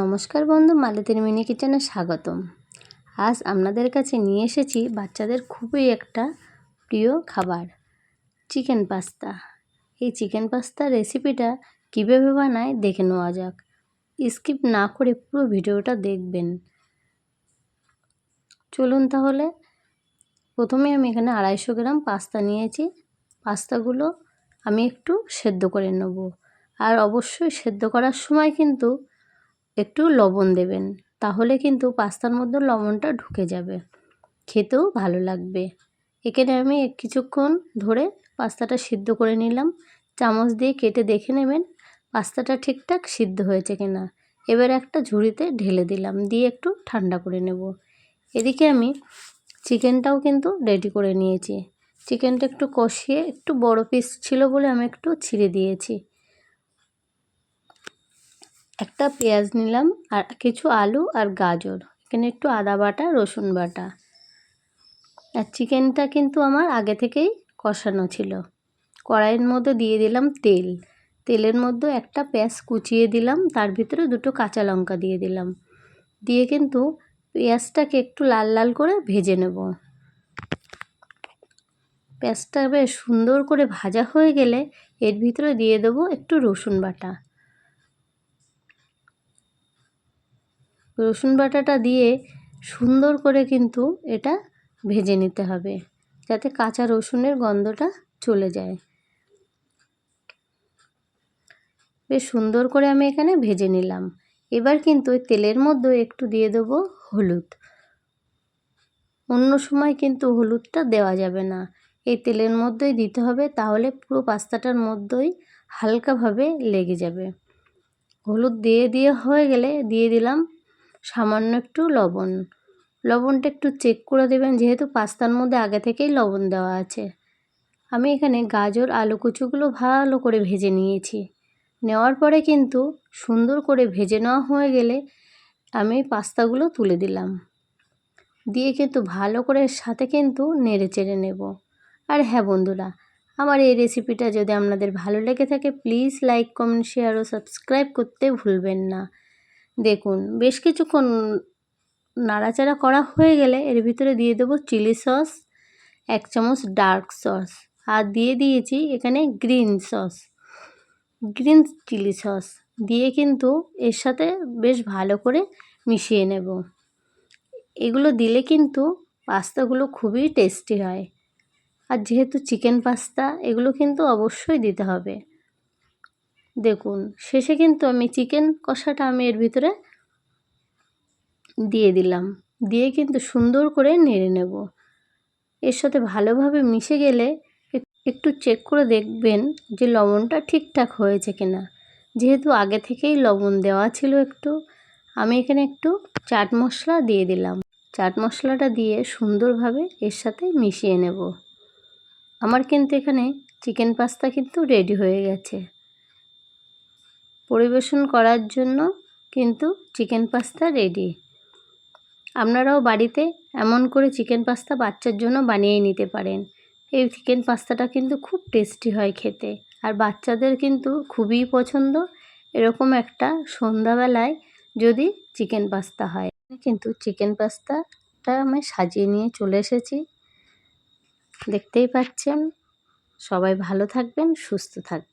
নমস্কার বন্ধু, মালতীর মিনি কিচেনে স্বাগতম। আজ আপনাদের কাছে নিয়ে এসেছি বাচ্চাদের খুবই একটা প্রিয় খাবার, চিকেন পাস্তা। এই চিকেন পাস্তা রেসিপিটা কীভাবে বানায় দেখে নেওয়া যাক। স্কিপ না করে পুরো ভিডিওটা দেখবেন। চলুন তাহলে, প্রথমে আমি এখানে আড়াইশো গ্রাম পাস্তা নিয়েছি। পাস্তাগুলো আমি একটু সেদ্ধ করে নেব। আর অবশ্যই সেদ্ধ করার সময় কিন্তু একটু লবণ দেবেন, তাহলে কিন্তু পাস্তার মধ্যে লবণটা ঢুকে যাবে। খেতেও ভালো লাগবে। এখানে আমি কিছুক্ষণ ধরে পাস্তাটা সিদ্ধ করে নিলাম। চামচ দিয়ে কেটে দেখে নেবেন পাস্তাটা ঠিকঠাক সিদ্ধ হয়েছে কিনা। এবার একটা ঝুড়িতে ঢেলে দিলাম, দিয়ে একটু ঠান্ডা করে নেব। এদিকে আমি চিকেনটাও কিন্তু রেডি করে নিয়েছি। চিকেনটা একটু কষিয়ে একটু বড় পিস ছিল বলে আমি একটু ছিঁড়ে দিয়েছি। একটা পেঁয়াজ নিলাম আর কিছু আলু আর গাজর। এখানে একটু আদা বাটা, রসুন বাটা। আর চিকেনটা কিন্তু আমার আগে থেকেই কষানো ছিল। কড়াইয়ের মধ্যে দিয়ে দিলাম তেল। তেলের মধ্যে একটা পেঁয়াজ কুচিয়ে দিলাম, তার ভিতরে দুটো কাঁচা লঙ্কা দিয়ে দিলাম। দিয়ে কিন্তু পেঁয়াজটাকে একটু লাল লাল করে ভেজে নেব। পেঁয়াজটা বেশ সুন্দর করে ভাজা হয়ে গেলে এর ভিতরে দিয়ে দেবো একটু রসুন বাটা। রসুন বাটাটা দিয়ে সুন্দর করে কিন্তু এটা ভেজে নিতে হবে, যাতে কাঁচা রসুনের গন্ধটা চলে যায়। বেশ সুন্দর করে আমি এখানে ভেজে নিলাম। এবার কিন্তু ওই তেলের মধ্যে একটু দিয়ে দেবো হলুদ। অন্য সময় কিন্তু হলুদটা দেওয়া যাবে না। এই তেলের মধ্যেই দিতে হবে, তাহলে পুরো পাস্তাটার মধ্যেই হালকাভাবে লেগে যাবে। হলুদ দিয়ে দিয়ে হয়ে গেলে দিয়ে দিলাম সামান্য একটু লবণ। লবণটা একটু চেক করে দেবেন, যেহেতু পাস্তার মধ্যে আগে থেকেই লবণ দেওয়া আছে। আমি এখানে গাজর, আলু কুচুগুলো ভালো করে ভেজে নিয়েছি। নেওয়ার পরে কিন্তু সুন্দর করে ভেজে নেওয়া হয়ে গেলে আমি পাস্তাগুলো তুলে দিলাম। দিয়ে কিন্তু ভালো করে সাথে কিন্তু নেড়ে চেড়ে নেব। আর হ্যাঁ বন্ধুরা, আমার এই রেসিপিটা যদি আপনাদের ভালো লেগে থাকে প্লিজ লাইক কমেন্ট শেয়ার ও সাবস্ক্রাইব করতে ভুলবেন না। দেখুন, বেশ কিছুক্ষণ নাড়াচাড়া করা হয়ে গেলে এর ভিতরে দিয়ে দেবো চিলি সস, এক চামচ ডার্ক সস আর দিয়ে দিয়েছি এখানে green sauce. Green chilli sauce দিয়ে কিন্তু এর সাথে বেশ ভালো করে মিশিয়ে নেব। এগুলো দিলে কিন্তু পাস্তাগুলো খুবই টেস্টি হয়। আর যেহেতু চিকেন পাস্তা, এগুলো কিন্তু অবশ্যই দিতে হবে। দেখুন, শেষে কিন্তু আমি চিকেন কষাটা আমি এর ভিতরে দিয়ে দিলাম। দিয়ে কিন্তু সুন্দর করে নেড়ে নেব। এর সাথে ভালোভাবে মিশে গেলে একটু চেক করে দেখবেন যে লবণটা ঠিকঠাক হয়েছে কিনা। যেহেতু আগে থেকেই লবণ দেওয়া ছিল একটু, আমি এখানে একটু চাট মশলা দিয়ে দিলাম। চাট মশলাটা দিয়ে সুন্দরভাবে এর সাথে মিশিয়ে নেব। আমার কিন্তু এখানে চিকেন পাস্তা কিন্তু রেডি হয়ে গেছে। পরিবেশন করার জন্য কিন্তু চিকেন পাস্তা রেডি আপনারাও বাড়িতে এমন করে চিকেন পাস্তা বাচ্চার জন্য বানিয়ে নিতে পারেন। এই চিকেন পাস্তাটা কিন্তু খুব টেস্টি হয় খেতে। আর বাচ্চাদের কিন্তু খুবই পছন্দ। এরকম একটা সন্ধ্যাবেলায় যদি চিকেন পাস্তা হয়। কিন্তু চিকেন পাস্তাটা আমি সাজিয়ে নিয়ে চলে এসেছি। দেখতেই পাচ্ছেন? সবাই ভালো থাকবেন, সুস্থ থাকবেন।